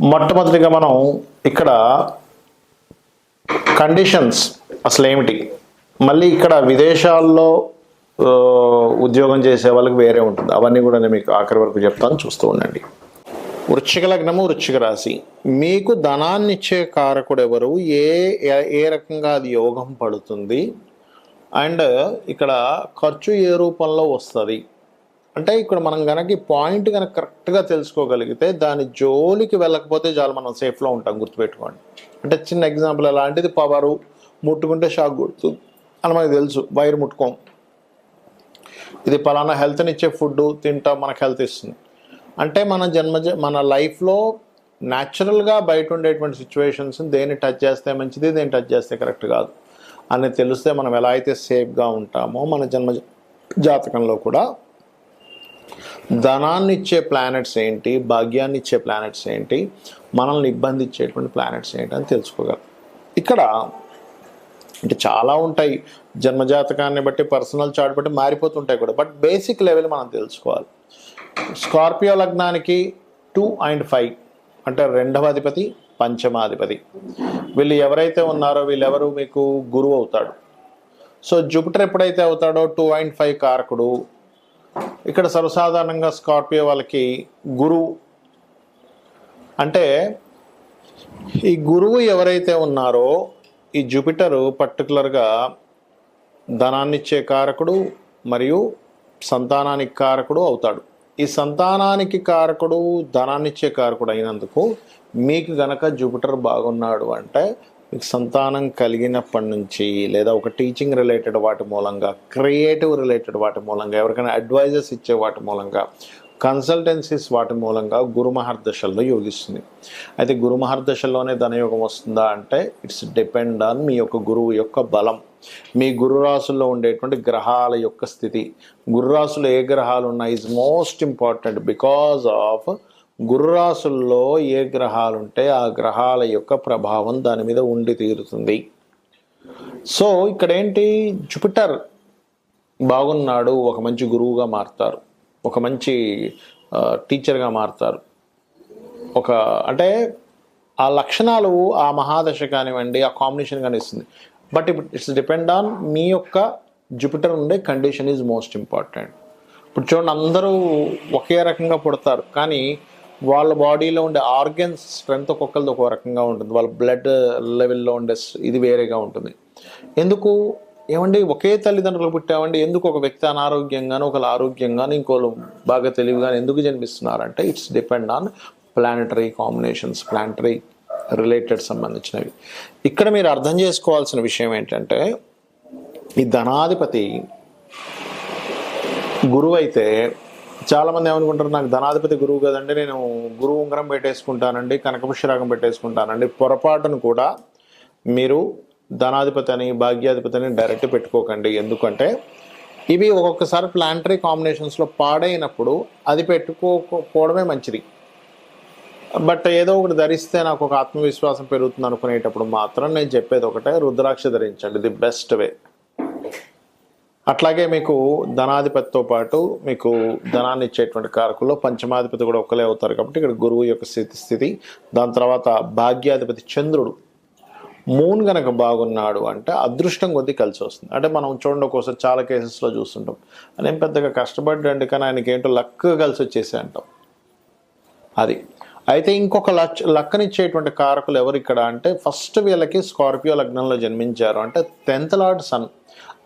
మొట్టమొదటిగా మనం ఇక్కడ కండిషన్స్ అసలు ఏమిటి? మళ్ళీ ఇక్కడ విదేశాల్లో ఉద్యోగం చేసే వాళ్ళకి వేరే ఉంటుంది. అవన్నీ కూడా నేను మీకు ఆఖరి వరకు చెప్తాను. చూస్తూ ఉండండి. వృశ్చిక లగ్నము వృశ్చిక రాశి. మీకు ధనాన్ని ఇచ్చే కారకుడు ఎవరు? ఏ- ఏ రకంగా అది యోగం పడుతుంది? అండ్ ఇక్కడ ఖర్చు ఏ రూపంలో వస్తుంది? అంటే ఇక్కడ మనం కనుక ఈ పాయింట్ కనుక కరెక్ట్గా తెలుసుకోగలిగితే దాని జోలికి వెళ్ళకపోతే చాలు మనం సేఫ్లో ఉంటాం గుర్తుపెట్టుకోండి. అంటే చిన్న ఎగ్జాంపుల్ అలాంటిది పవరు ముట్టుకుంటే షాక్ కొడుతుంది అని మనకు తెలుసు వైర్ ముట్టుకోం. ఇది పలానా హెల్త్ని ఇచ్చే ఫుడ్ తింటాం మనకు హెల్త్ ఇస్తుంది. అంటే మన జన్మ మన లైఫ్లో న్యాచురల్గా బయట ఉండేటువంటి సిచ్యువేషన్స్ దేన్ని టచ్ చేస్తే మంచిది దేన్ని టచ్ చేస్తే కరెక్ట్ కాదు. అని తెలిస్తే మనం ఎలా అయితే సేఫ్గా ఉంటామో మన జన్మ జాతకంలో కూడా ధనాన్ని ఇచ్చే ప్లానెట్స్ ఏంటి? భాగ్యాన్ని ఇచ్చే ప్లానెట్స్ ఏంటి? మనల్ని ఇబ్బంది ఇచ్చేటువంటి ప్లానెట్స్ ఏంటి అని తెలుసుకోగలం. ఇక్కడ అంటే చాలా ఉంటాయి. జన్మజాతకాన్ని బట్టి పర్సనల్ చార్ట్ బట్టి మారిపోతుంటాయి కూడా. బట్ బేసిక్ లెవెల్ మనం తెలుసుకోవాలి. స్కార్పియో లగ్నానికి టూ అండ్ ఫైవ్ అంటే రెండవ అధిపతి పంచమాధిపతి వీళ్ళు ఎవరైతే ఉన్నారో వీళ్ళెవరు? మీకు గురువు అవుతాడు. సో జూపిటర్ ఎప్పుడైతే అవుతాడో టూ అండ్ ఫైవ్ కారకుడు. ఇక్కడ సర్వసాధారణంగా స్కార్పియో వాళ్ళకి గురువు. అంటే ఈ గురువు ఎవరైతే ఉన్నారో ఈ జూపిటరు పర్టికులర్గా ధనాన్నిచ్చే కారకుడు మరియు సంతానానికి కారకుడు అవుతాడు. ఈ సంతానానికి కారకుడు ధనాన్నిచ్చే కారకుడు అయినందుకు మీకు గనక జూపిటర్ బాగున్నాడు అంటే మీకు సంతానం కలిగినప్పటి నుంచి లేదా ఒక టీచింగ్ రిలేటెడ్ వాటి మూలంగా క్రియేటివ్ రిలేటెడ్ వాటి మూలంగా ఎవరికైనా అడ్వైజర్స్ ఇచ్చే వాటి మూలంగా కన్సల్టెన్సీస్ వాటి మూలంగా గురు మహర్దశల్లో యోగిస్తుంది. అయితే గురు మహర్దశల్లోనే ధనయోగం వస్తుందా అంటే ఇట్స్ డిపెండ్ ఆన్ మీ యొక్క గురువు యొక్క బలం. మీ గురురాసుల్లో ఉండేటువంటి గ్రహాల యొక్క స్థితి. గురురాసులు ఏ గ్రహాలు ఉన్నాయి is most important because of గురురాసుల్లో ఏ గ్రహాలు ఉంటే ఆ గ్రహాల యొక్క ప్రభావం దాని మీద ఉండి తీరుతుంది. సో ఇక్కడ ఏంటి జుపిటర్ బాగున్నాడు ఒక మంచి గురువుగా మారుతారు ఒక మంచి టీచర్గా మారుతారు. ఒక అంటే ఆ లక్షణాలు ఆ మహాదశ కానివ్వండి ఆ కాంబినేషన్ కానీ ఇస్తుంది బట్ ఇప్పుడు ఇట్స్ డిపెండ్ ఆన్ మీ యొక్క జూపిటర్ ఉండే కండిషన్ ఈజ్ మోస్ట్ ఇంపార్టెంట్. ఇప్పుడు చూడండి అందరూ ఒకే రకంగా పుడతారు కానీ వాళ్ళ బాడీలో ఉండే ఆర్గన్స్ స్ట్రెంత్ ఒక్కొక్కరిది ఒక రకంగా ఉంటుంది. వాళ్ళ బ్లడ్ లెవెల్లో ఉండే ఇది వేరేగా ఉంటుంది. ఎందుకు? ఏమండి? ఒకే తల్లిదండ్రులు పుట్టామండి. ఎందుకు ఒక వ్యక్తి అనారోగ్యంగాను ఒకరు ఆరోగ్యంగాను ఇంకోళ్ళు బాగా తెలివిగాను ఎందుకు జన్మిస్తున్నారంటే it's depend on planetary combinations planetary related సంబంధించినవి. ఇక్కడ మీరు అర్థం చేసుకోవాల్సిన విషయం ఏంటంటే ఈ ధనాధిపతి గురువైతే చాలామంది ఏమనుకుంటారు నాకు ధనాధిపతి గురువు కదండి నేను గురువు ఉంగరం పెట్టేసుకుంటానండి కనకపుష్యరాగం పెట్టేసుకుంటానండి. పొరపాటును కూడా మీరు ధనాధిపతి అని భాగ్యాధిపతి అని డైరెక్ట్ పెట్టుకోకండి. ఎందుకంటే ఇవి ఒక్కొక్కసారి ప్లాంటరీ కాంబినేషన్స్లో పాడైనప్పుడు అది పెట్టుకోకపోవడమే మంచిది. బట్ ఏదో ఒకటి ధరిస్తే నాకు ఒక ఆత్మవిశ్వాసం పెరుగుతుంది అనుకునేటప్పుడు మాత్రం నేను చెప్పేది ఒకటే రుద్రాక్ష ధరించండి. The best way. అట్లాగే మీకు ధనాధిపతితో పాటు మీకు ధనాన్ని ఇచ్చేటువంటి కారకుల్లో పంచమాధిపతి కూడా ఒకలే అవుతారు కాబట్టి ఇక్కడ గురువు యొక్క స్థితి స్థితి. దాని తర్వాత భాగ్యాధిపతి చంద్రుడు. మూన్ గనక బాగున్నాడు అంటే అదృష్టం కొద్దీ కలిసి వస్తుంది. అంటే మనం చూడండి ఒక్కోసారి చాలా కేసెస్లో చూస్తుంటాం. నేను పెద్దగా కష్టపడ్డండి కానీ ఆయనకి ఏంటో లక్ కలిసి వచ్చేసి అంటాం. అది. అయితే ఇంకొక లచ్ లక్కనిచ్చేటువంటి కారకులు ఎవరు ఇక్కడ అంటే ఫస్ట్ వీళ్ళకి స్కార్పియో లగ్నంలో జన్మించారు. అంటే టెన్త్ లార్డ్ సన్.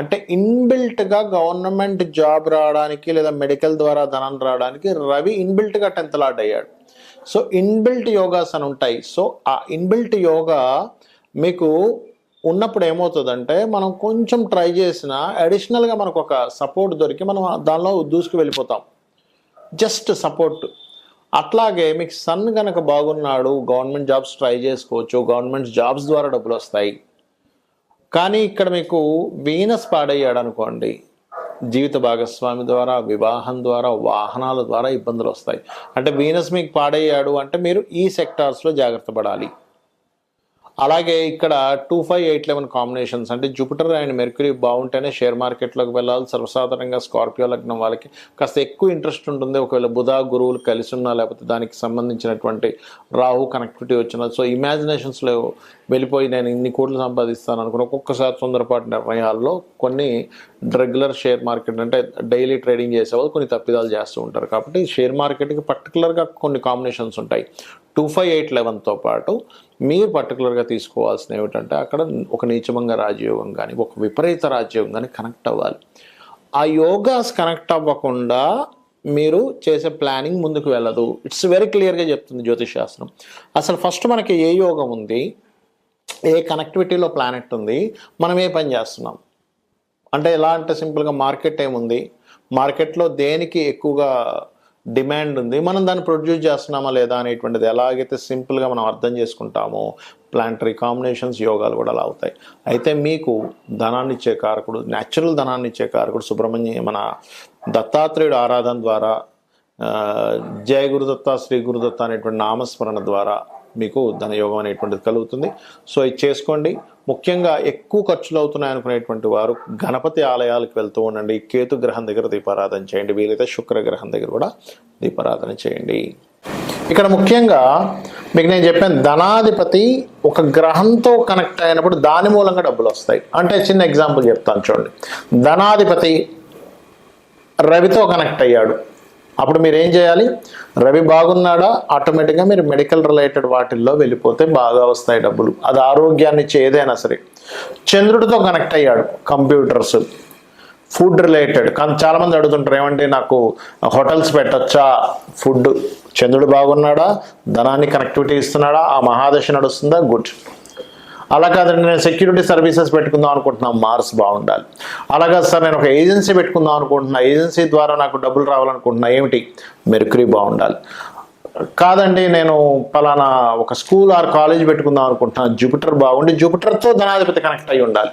అంటే ఇన్బిల్ట్గా గవర్నమెంట్ జాబ్ రావడానికి లేదా మెడికల్ ద్వారా ధనం రావడానికి రవి ఇన్బిల్ట్గా టెన్త్ లాట్ అయ్యాడు. సో ఇన్బిల్ట్ యోగాస్ అని ఉంటాయి. సో ఆ ఇన్బిల్ట్ యోగా మీకు ఉన్నప్పుడు ఏమవుతుందంటే మనం కొంచెం ట్రై చేసిన అడిషనల్గా మనకు ఒక సపోర్ట్ దొరికి మనం దానిలో దూసుకు వెళ్ళిపోతాం. Just support. అట్లాగే మీకు సన్ కనుక బాగున్నాడు గవర్నమెంట్ జాబ్స్ ట్రై చేసుకోవచ్చు గవర్నమెంట్ జాబ్స్ ద్వారా డబ్బులు వస్తాయి. కానీ ఇక్కడ మీకు వీనస్ పాడయ్యాడు అనుకోండి జీవిత భాగస్వామి ద్వారా వివాహం ద్వారా వాహనాల ద్వారా ఇబ్బందులు వస్తాయి. అంటే వీనస్ మీకు పాడయ్యాడు అంటే మీరు ఈ సెక్టార్స్లో జాగ్రత్త పడాలి. అలాగే ఇక్కడ two five eight eleven combinations అంటే జూపిటర్ అండ్ మెర్క్యూరీ బాగుంటేనే షేర్ మార్కెట్లోకి వెళ్ళాలి. సర్వసాధారణంగా స్కార్పియో లగ్నం వాళ్ళకి కాస్త ఎక్కువ ఇంట్రెస్ట్ ఉంటుంది. ఒకవేళ బుధ గురువులు కలిసి ఉన్నా లేకపోతే దానికి సంబంధించినటువంటి రాహు కనెక్టివిటీ వచ్చిన. సో ఇమాజినేషన్స్లో వెళ్ళిపోయి నేను ఇన్ని కోట్లు సంపాదిస్తాను అనుకున్న ఒక్కొక్కసారి తొందరపాటు నిర్ణయాల్లో కొన్ని రెగ్యులర్ షేర్ మార్కెట్ అంటే డైలీ ట్రేడింగ్ చేసేవాళ్ళు కొన్ని తప్పిదాలు చేస్తూ ఉంటారు. కాబట్టి షేర్ మార్కెట్కి పర్టికులర్గా కొన్ని కాంబినేషన్స్ ఉంటాయి. టూ ఫైవ్ ఎయిట్ లెవెన్తో పాటు మీరు పర్టికులర్గా తీసుకోవాల్సిన ఏమిటంటే అక్కడ ఒక నీచమంగా రాజయోగం కానీ ఒక విపరీత రాజయోగం కానీ కనెక్ట్ అవ్వాలి. ఆ యోగాస్ కనెక్ట్ అవ్వకుండా మీరు చేసే ప్లానింగ్ ముందుకు వెళ్ళదు. ఇట్స్ వెరీ క్లియర్గా చెప్తుంది జ్యోతిష్ శాస్త్రం. అసలు ఫస్ట్ మనకి ఏ యోగం ఉంది? ఏ కనెక్టివిటీలో ప్లానెట్ ఉంది మనం ఏ పని చేస్తున్నాం? అంటే ఎలా అంటే సింపుల్గా మార్కెట్ ఏముంది? మార్కెట్లో దేనికి ఎక్కువగా డిమాండ్ ఉంది? మనం దాన్ని ప్రొడ్యూస్ చేస్తున్నామా లేదా అనేటువంటిది ఎలాగైతే సింపుల్గా మనం అర్థం చేసుకుంటామో ప్లాంటరీ కాంబినేషన్స్ యోగాలు కూడా అలా అవుతాయి. అయితే మీకు ధనాన్ని ఇచ్చే కారకుడు న్యాచురల్ ధనాన్ని ఇచ్చే కారకుడు సుబ్రహ్మణ్య మన దత్తాత్రేయుడు ఆరాధన ద్వారా జయ గురుదత్త శ్రీ గురుదత్త అనేటువంటి నామస్మరణ ద్వారా మీకు ధనయోగం అనేటువంటిది కలుగుతుంది. సో ఇది చేసుకోండి. ముఖ్యంగా ఎక్కువ ఖర్చులు అవుతున్నాయి అనుకునేటువంటి వారు గణపతి ఆలయాలకు వెళ్తూ ఉండండి. కేతు గ్రహం దగ్గర దీపారాధన చేయండి. వీలైతే శుక్ర గ్రహం దగ్గర కూడా దీపారాధన చేయండి. ఇక్కడ ముఖ్యంగా మీకు నేను చెప్పాను ధనాధిపతి ఒక గ్రహంతో కనెక్ట్ అయినప్పుడు దాని మూలంగా డబ్బులు వస్తాయి. అంటే చిన్న ఎగ్జాంపుల్ చెప్తాను చూడండి. ధనాధిపతి రవితో కనెక్ట్ అయ్యాడు. అప్పుడు మీరు ఏం చేయాలి? రవి బాగున్నాడా? ఆటోమేటిక్గా మీరు మెడికల్ రిలేటెడ్ వాటిల్లో వెళ్ళిపోతే బాగా వస్తాయి డబ్బులు. అది ఆరోగ్యాన్ని ఇచ్చే ఏదైనా సరే. చంద్రుడితో కనెక్ట్ అయ్యాడు కంప్యూటర్స్. Food related. కానీ చాలామంది అడుగుతుంటారు ఏమంటే నాకు హోటల్స్ పెట్టచ్చా? ఫుడ్. చంద్రుడు బాగున్నాడా? ధనాన్ని కనెక్టివిటీ ఇస్తున్నాడా? ఆ మహాదశ నడుస్తుందా? గుడ్. అలా కాదండి నేను సెక్యూరిటీ సర్వీసెస్ పెట్టుకుందాం అనుకుంటున్నాను మార్స్ బాగుండాలి. అలాగా సార్ నేను ఒక ఏజెన్సీ పెట్టుకుందాం అనుకుంటున్నా ఏజెన్సీ ద్వారా నాకు డబ్బులు రావాలనుకుంటున్నా ఏమిటి? మెరుకురీ బాగుండాలి. కాదండి నేను పలానా ఒక స్కూల్ ఆర్ కాలేజ్ పెట్టుకుందాం అనుకుంటున్నాను జూపిటర్ బాగుండి జూపిటర్తో ధనాధిపతి కనెక్ట్ అయి ఉండాలి.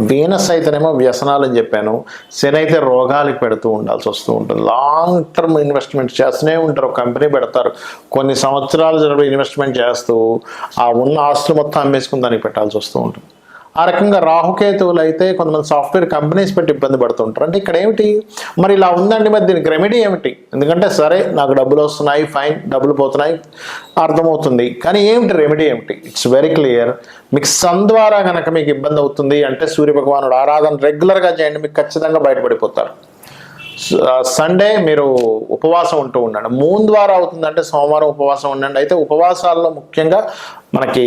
వీనస్ అయితేనేమో వ్యసనాలు అని చెప్పాను శని అయితే రోగాలకు పెడుతూ ఉండాల్సి వస్తూ ఉంటుంది. లాంగ్ టర్మ్ ఇన్వెస్ట్మెంట్ చేస్తూనే ఉంటారు ఒక కంపెనీ పెడతారు. కొన్ని సంవత్సరాలు జరిపి ఇన్వెస్ట్మెంట్ చేస్తూ ఆ ఉన్న ఆస్తులు మొత్తం అమ్మేసుకుని దానికి పెట్టాల్సి వస్తూ ఉంటుంది. ఆ రకంగా రాహుకేతువులు అయితే కొంతమంది సాఫ్ట్వేర్ కంపెనీస్ పెట్టి ఇబ్బంది పడుతుంటారు. అంటే ఇక్కడ ఏమిటి? మరి ఇలా ఉందండి మరి దీనికి రెమెడీ ఏమిటి? ఎందుకంటే సరే నాకు డబ్బులు వస్తున్నాయి ఫైన్ డబ్బులు పోతున్నాయి అర్థమవుతుంది. కానీ ఏమిటి రెమెడీ ఏమిటి? ఇట్స్ వెరీ క్లియర్ మీకు సన్ ద్వారా కనుక మీకు ఇబ్బంది అవుతుంది అంటే సూర్య భగవానుడు ఆరాధన రెగ్యులర్గా చేయండి మీకు ఖచ్చితంగా బయటపడిపోతారు. సండే మీరు ఉపవాసం ఉంటూ ఉండండి. మూన్ ద్వారా అవుతుందంటే సోమవారం ఉపవాసం ఉండండి. అయితే ఉపవాసాల్లో ముఖ్యంగా మనకి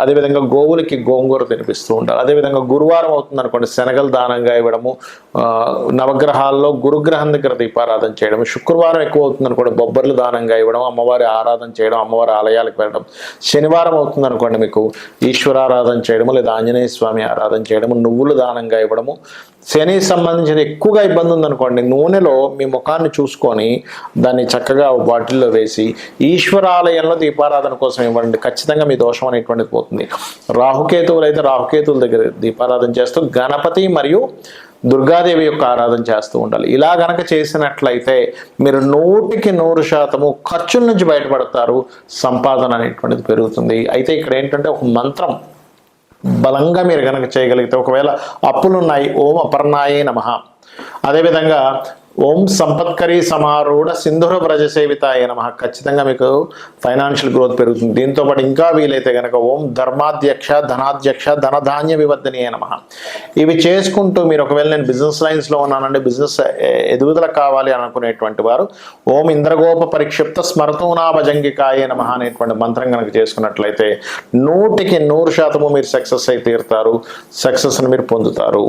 అదేవిధంగా గోవులకి గోంగూర తినిపిస్తూ ఉంటారు. అదేవిధంగా గురువారం అవుతుంది అనుకోండి శనగలు దానంగా ఇవ్వడము నవగ్రహాల్లో గురుగ్రహం దగ్గర దీపారాధన చేయడం శుక్రవారం ఎక్కువ అవుతుంది అనుకోండి బొబ్బర్లు దానంగా ఇవ్వడం అమ్మవారి ఆరాధన చేయడం అమ్మవారి ఆలయాలకు వెళ్ళడం. శనివారం అవుతుంది అనుకోండి మీకు ఈశ్వరారాధన చేయడము లేదా ఆంజనేయ స్వామి ఆరాధన చేయడము నువ్వులు దానంగా ఇవ్వడము. శని సంబంధించిన ఎక్కువగా ఇబ్బంది ఉందనుకోండి నూనెలో మీ ముఖాన్ని చూసుకొని దాన్ని చక్కగా బాటిల్లో వేసి ఈశ్వరాలయంలో దీపారాధన కోసం ఇవ్వండి. ఖచ్చితంగా మీ దోషం అనేటువంటిది పోతుంది. రాహుకేతువులు అయితే రాహుకేతువుల దగ్గర దీపారాధన చేస్తూ గణపతి మరియు దుర్గాదేవి యొక్క ఆరాధన చేస్తూ ఉండాలి. ఇలా గనక చేసినట్లయితే మీరు నూటికి నూరు శాతము ఖర్చుల నుంచి బయటపడతారు. సంపాదన అనేటువంటిది పెరుగుతుంది. అయితే ఇక్కడ ఏంటంటే ఒక మంత్రం బలంగా మీరు కనుక చేయగలిగితే ఒకవేళ అప్పులున్నాయి ఓం అపర్ణాయే నమ. అదేవిధంగా ఓం సంపత్కరి సమారూఢ సింధుర వ్రజ సేవితాయ నమ. ఖచ్చితంగా మీకు ఫైనాన్షియల్ గ్రోత్ పెరుగుతుంది. దీంతో పాటు ఇంకా వీలైతే కనుక ఓం ధర్మాధ్యక్ష ధనాధ్యక్ష ధనధాన్య వివర్ధనీయ నమ. ఇవి చేసుకుంటూ మీరు ఒకవేళ నేను బిజినెస్ లైన్స్లో ఉన్నానండి బిజినెస్ ఎదుగుదల కావాలి అనుకునేటువంటి వారు ఓం ఇంద్రగోప పరిక్షిప్త స్మరతూనా భజంగికాయ నమ అనేటువంటి మంత్రం కనుక చేసుకున్నట్లయితే నూటికి నూరు శాతము మీరు సక్సెస్ అయి తీరుతారు. సక్సెస్ని మీరు పొందుతారు.